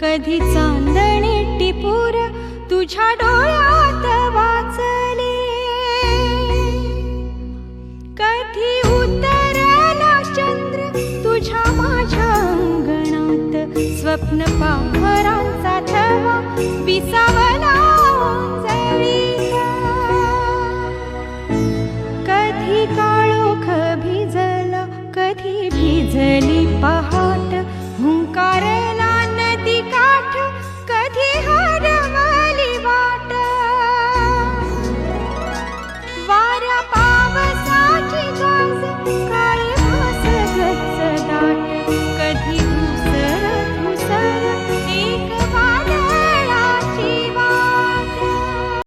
कधी चांदणी टिपूर तुझ्या डोळ्यात वाचले. कधी उतरला चंद्र तुझ्या माझ्या अंगणात स्वप्न पाखरांचा थवा विसावला कधी काळोख भिजला कधी भिजली पहाट हुंकारला